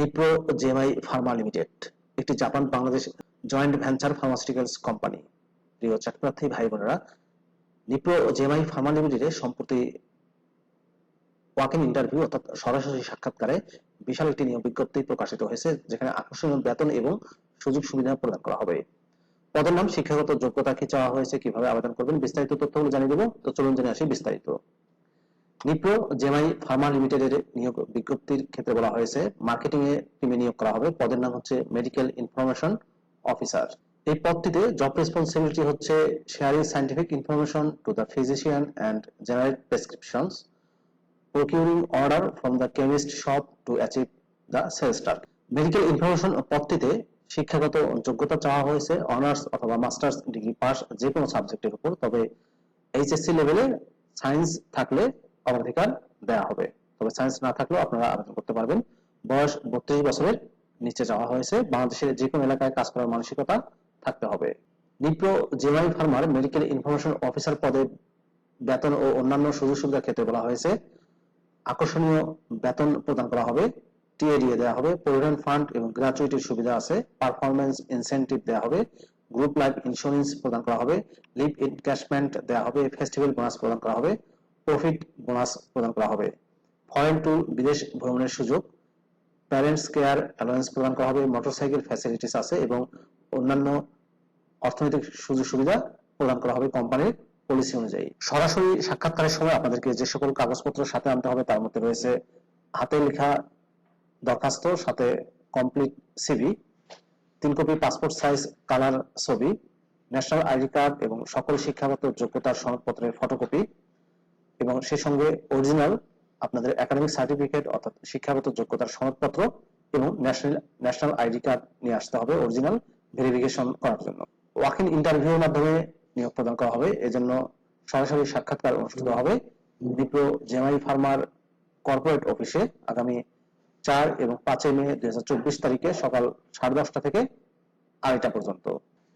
Nipro JMI pharma limited একটি Japan Bangladesh joint venture pharmaceuticals company প্রিয় চাকরিপ্রার্থী ভাই বোনেরা নিপ্রো জেএমআই ফার্মা লিমিটেডে সম্প্রতি ওয়াক ইন ইন্টারভিউ অর্থাৎ সরাসরি সাক্ষাৎকারে বিশাল একটি নিয়োগ বিজ্ঞপ্তি প্রকাশিত হয়েছে, যেখানে আকর্ষণীয় বেতন এবং সুযোগ সুবিধা প্রদান করা হবে। পদের নাম, শিক্ষাগত যোগ্যতা কি চাওয়া হয়েছে, কীভাবে আবেদন করবেন, বিস্তারিত তথ্যগুলো জানিয়ে দেবো। তো চলুন জেনে আসি বিস্তারিত। নিপ্রো জেমাই ফার্মা লিমিটেডের নিয়োগ বিজ্ঞপ্তির ক্ষেত্রে বলা হয়েছে মার্কেটিং এ টিমে নিয়োগ করা হবে। পদের নাম হচ্ছে মেডিকেল ইনফরমেশন অফিসার এই পদটিতে জব রেসপন্সিবিলিটি হচ্ছে sharing scientific information to the physician and generate prescriptions procuring order from the chemist shop to achieve the sales target medical information পদটিতে শিক্ষাগত যোগ্যতা চাওয়া হয়েছে অনার্স অথবা মাস্টার্স ডিগ্রি পাস যে কোনো সাবজেক্টের উপর, তবে এইচএসসি লেভেলে সায়েন্স থাকলে অগ্রাধিকার দেওয়া হবে। তবে সায়েন্স না থাকলেও আপনারা আবেদন করতে পারবেন। বয়স বত্রিশ বছরের নিচে যাওয়া হয়েছে। বাংলাদেশের যে কোনো এলাকায় কাজ করার মানসিকতা থাকতে হবে। নিপ্রো জেমাই ফার্মার মেডিকেল ইনফরমেশন অফিসার পদে বেতন ও অন্যান্য সুযোগ সুবিধার ক্ষেত্রে বলা হয়েছে। আকর্ষণীয় বেতন প্রদান করা হবে। টিএডিএ দেওয়া হবে। প্রভিডেন্ট ফান্ড এবং গ্র্যাচুইটির সুবিধা আছে। পারফরমেন্স ইনসেন্টিভ দেওয়া হবে। গ্রুপ লাইফ ইন্স্যুরেন্স প্রদান করা হবে। লিভ এনক্যাশমেন্ট দেওয়া হবে। ফেস্টিভ্যাল বোনাস প্রদান করা হবে। প্রফিট বোনাস প্রদান করা হবে। ফরেন টু বিদেশ ভ্রমণের সুযোগ প্যারেন্টস কেয়ার অ্যালায়েন্স প্রদান করা হবে মোটরসাইকেল ফ্যাসিলিটিস আছে এবং অন্যান্য অর্থনৈতিক সুযোগ সুবিধা প্রদান করা হবে কোম্পানির পলিসি অনুযায়ী। সরাসরি সাক্ষাৎকারের সময় আপনাদেরকে যে সকল কাগজপত্র সাথে আনতে হবে তার মধ্যে রয়েছে হাতে লেখা দরখাস্ত, সাথে কমপ্লিট সিভি তিন কপি পাসপোর্ট সাইজ কালার ছবি ন্যাশনাল আইডি কার্ড এবং সকল শিক্ষাগত যোগ্যতার সনদপত্রের ফটোকপি এবং সে সঙ্গে অরিজিনাল আপনাদের একাডেমিক সার্টিফিকেট অর্থাৎ শিক্ষাগত যোগ্যতার সনদপত্র এবং ন্যাশনাল ন্যাশনাল আইডি কার্ড নিয়ে আসতে হবে অরিজিনাল ভেরিফিকেশন করার জন্য। ওয়াক ইন ইন্টারভিউর মাধ্যমে নিয়োগ প্রদান করা হবে। এজন্য সরাসরি সাক্ষাৎকার অনুষ্ঠিত হবে বিপ্রো জেমাই ফার্মার কর্পোরেট অফিসে আগামী চার এবং পাঁচই মে দু হাজার চব্বিশ তারিখে সকাল সাড়ে দশটা থেকে আড়াইটা পর্যন্ত।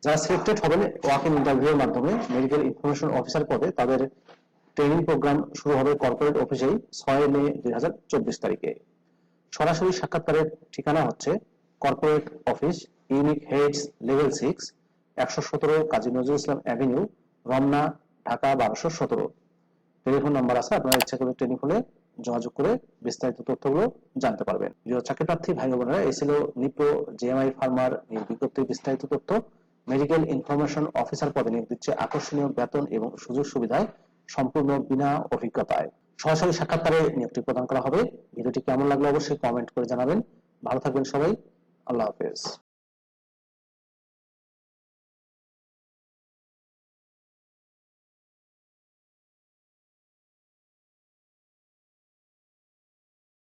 যারা সিলেক্টেড হবেন ওয়াক ইন ইন্টারভিউর মাধ্যমে মেডিকেল ইনফরমেশন অফিসার পদে তাদের ট্রেনিং প্রোগ্রাম শুরু হবে কর্পোরেট অফিসেই ছয় মে দুই হাজার চব্বিশ তারিখে। সরাসরি সাক্ষাৎকারের ঠিকানা হচ্ছে corporate office unique heads level six, একশো সতেরো কাজী নজরুল ইসলাম অ্যাভিনিউ, রমনা, ঢাকা বারোশো সতেরো। টেলিফোন নাম্বার আছে, আপনারা ইচ্ছা করে ট্রেনিং হলে যোগাযোগ করে বিস্তারিত তথ্যগুলো জানতে পারবেন। প্রিয় চাকরি প্রার্থী ভাই বোনেরা, এই ছিল নিপ্রো জেএমআই ফার্মার নিয়োগ বিজ্ঞপ্তির বিস্তারিত তথ্য। মেডিকেল ইনফরমেশন অফিসার পদে নিয়োগ দিচ্ছে আকর্ষণীয় বেতন এবং সুযোগ সুবিধায় সম্পূর্ণ বিনা অভিজ্ঞতায়। সরাসরি সাক্ষাৎকারে নিয়োগটি প্রদান করা হবে। ভিডিওটি কেমন লাগল অবশ্যই কমেন্ট করে জানাবেন। ভালো থাকবেন সবাই। আল্লাহ হাফেজ।